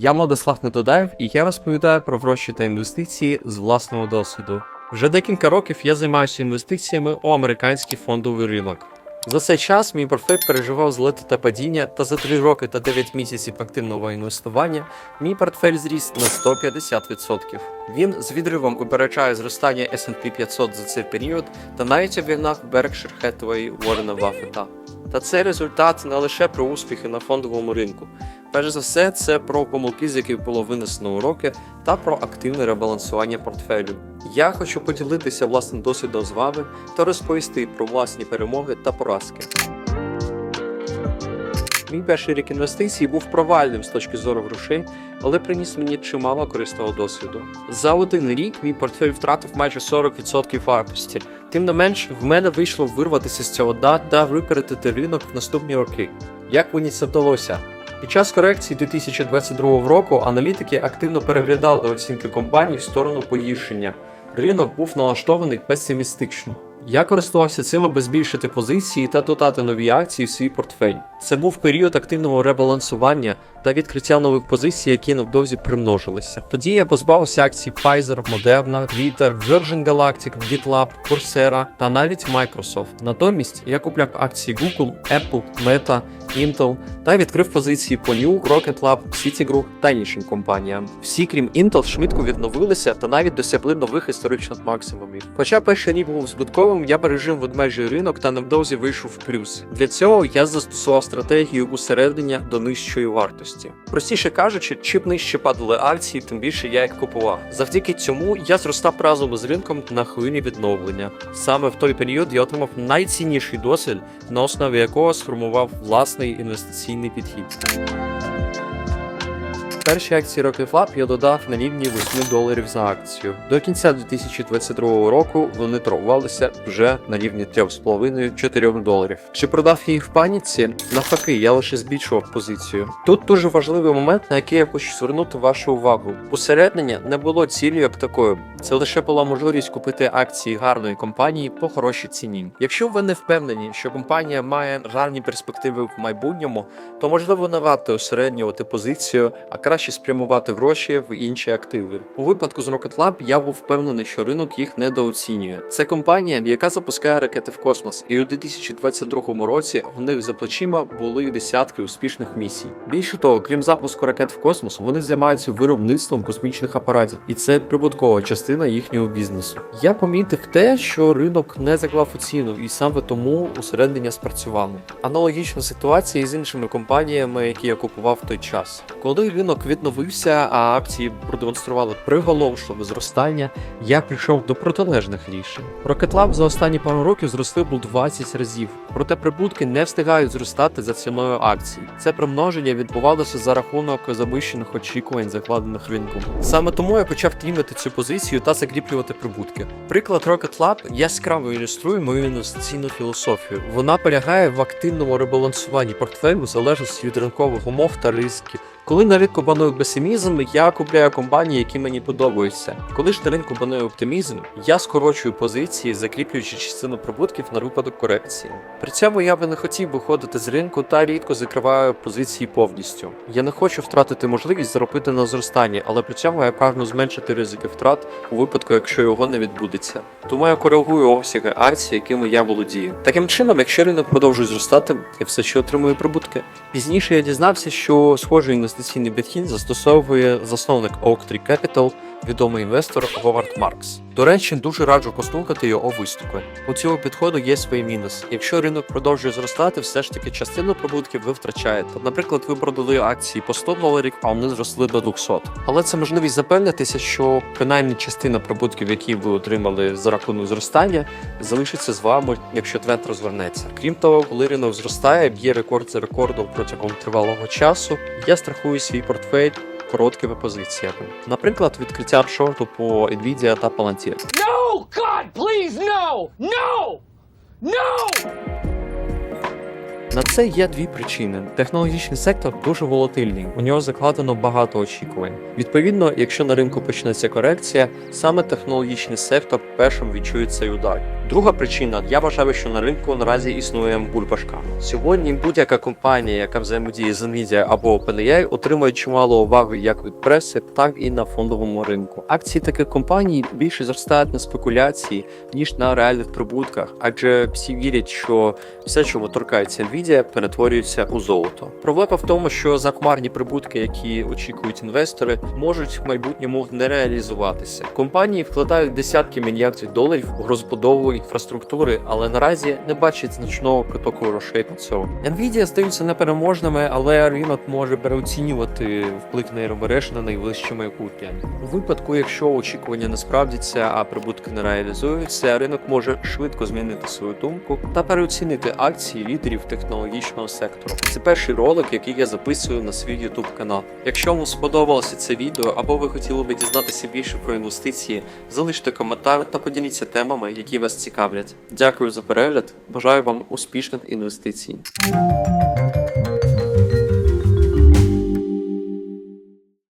Я Владислав Недодаєв і я розповідаю про гроші та інвестиції з власного досвіду. Вже декілька років я займаюся інвестиціями у американський фондовий ринок. За цей час мій портфель переживав злети та падіння, та за 3 роки та 9 місяців активного інвестування мій портфель зріс на 150%. Він з відривом випереджає зростання S&P 500 за цей період та навіть обігнав Berkshire Hathaway Уоррена Баффета. Та це результат не лише про успіхи на фондовому ринку. Перш за все, це про помилки, з яких було винесено уроки, та про активне ребалансування портфелю. Я хочу поділитися власним досвідом з вами та розповісти про власні перемоги та поразки. Мій перший рік інвестицій був провальним з точки зору грошей, але приніс мені чимало корисного досвіду. За один рік мій портфель втратив майже 40% вартості. Тим не менш, в мене вийшло вирватися з цього дна та випередити ринок в наступні роки. Як мені це вдалося? Під час корекції 2022 року аналітики активно переглядали оцінки компаній в сторону погіршення. Ринок був налаштований песимістично. Я користувався цим, аби збільшити позиції та додати нові акції в свій портфель. Це був період активного ребалансування та відкриття нових позицій, які невдовзі примножилися. Тоді я позбавився акцій Pfizer, Moderna, Twitter, Virgin Galactic, GitLab, Coursera та навіть Microsoft. Натомість я купляв акції Google, Apple, Meta, Intel та відкрив позиції по New, Rocket Lab, Citigroup та іншим компаніям. Всі, крім Intel, швидко відновилися та навіть досягли нових історичних максимумів. Хоча перший рік був збитковим, я пережив ведмежий ринок та невдовзі вийшов в плюс. Для цього я застосував стратегію усереднення до нижчої вартості. Простіше кажучи, чим нижче падали акції, тим більше я їх купував. Завдяки цьому я зростав разом із ринком на хвилі відновлення. Саме в той період я отримав найцінніший досвід, на основі якого сформував власний інвестиційний підхід. Перші акції Rocket я додав на рівні 8 доларів за акцію. До кінця 2022 року вони торгувалися вже на рівні 3,5-4 доларів. Чи продав їх в паніці? Навпаки, я лише збільшував позицію. Тут дуже важливий момент, на який я хочу звернути вашу увагу. Усереднення не було цілею як такою. Це лише була можливість купити акції гарної компанії по хорошій ціні. Якщо ви не впевнені, що компанія має гарні перспективи в майбутньому, то можливо не варто усереднювати позицію, а краще спрямувати гроші в інші активи. У випадку з Rocket Lab я був впевнений, що ринок їх недооцінює. Це компанія, яка запускає ракети в космос, і у 2022 році у них за плечима були десятки успішних місій. Більше того, крім запуску ракет в космос, вони займаються виробництвом космічних апаратів, і це прибуткова частина їхнього бізнесу. Я помітив те, що ринок не заклав у ціну, і саме тому усереднення спрацювало. Аналогічна ситуація і з іншими компаніями, які я купував в той час. Коли ринок відновився, а акції продемонстрували приголомшливе зростання, я прийшов до протилежних рішень. Rocket Lab за останні пару років зростив у 20 разів, проте прибутки не встигають зростати за ціною акцій. Це примноження відбувалося за рахунок завищених очікувань, закладених ринком. Саме тому я почав трімити цю позицію та закріплювати прибутки. Приклад Rocket Lab яскраво ілюструє мою інвестиційну філософію. Вона полягає в активному ребалансуванні портфелю в залежності від ринкових умов та ризиків. Коли на ринку панує песимізм, я купляю компанії, які мені подобаються. Коли ж на ринку панує оптимізм, я скорочую позиції, закріплюючи частину прибутків на випадок корекції. При цьому я би не хотів виходити з ринку та рідко закриваю позиції повністю. Я не хочу втратити можливість заробити на зростанні, але при цьому я прагну зменшити ризики втрат у випадку, якщо його не відбудеться. Тому я коригую обсяги акцій, якими я володію. Таким чином, якщо ринок продовжує зростати, я все ще отримую прибутки. Пізніше я дізнався, що схожий інвестиційний підхід застосовує засновник Oaktree Capital, відомий інвестор Говард Маркс. До речі, дуже раджу послухати його виступи. У цього підходу є свої мінуси. Якщо ринок продовжує зростати, все ж таки частину прибутків ви втрачаєте. Наприклад, ви продали акції по 100 доларів, а вони зросли до 200. Але це можливість запевнитися, що принаймні частина прибутків, які ви отримали за рахунок зростання, залишиться з вами, якщо тренд розвернеться. Крім того, коли ринок зростає, б'є рекорд за рекордом протягом тривалого часу, я страхую свій портфель короткими позиціями. Наприклад, відкриття шорту по Nvidia та Palantir. No! God, please, no! No! No! На це є дві причини. Технологічний сектор дуже волатильний, у нього закладено багато очікувань. Відповідно, якщо на ринку почнеться корекція, саме технологічний сектор першим відчує цей удар. Друга причина, я вважаю, що на ринку наразі існує бульбашка. Сьогодні будь-яка компанія, яка взаємодіє з Nvidia або OpenAI, отримує чимало уваги як від преси, так і на фондовому ринку. Акції таких компаній більше зростають на спекуляції ніж на реальних прибутках, адже всі вірять, що все, чого торкається Nvidia, перетворюється у золото. Проблема в тому, що захмарні прибутки, які очікують інвестори, можуть в майбутньому не реалізуватися. Компанії вкладають десятки мільярдів доларів у розбудову інфраструктури, але наразі не бачать значного притоку грошей на цього. Nvidia здаються непереможними, але ринок може переоцінювати вплив нейромереж на найближче майбутнє. У випадку, якщо очікування не справдяться, а прибутки не реалізуються, ринок може швидко змінити свою думку та переоцінити акції лідерів технологічного сектору. Це перший ролик, який я записую на свій YouTube канал. Якщо вам сподобалося це відео, або ви хотіли би дізнатися більше про інвестиції, залиште коментар та поділіться темами, які вас цікавлять. Дякую за перегляд. Бажаю вам успішних інвестицій.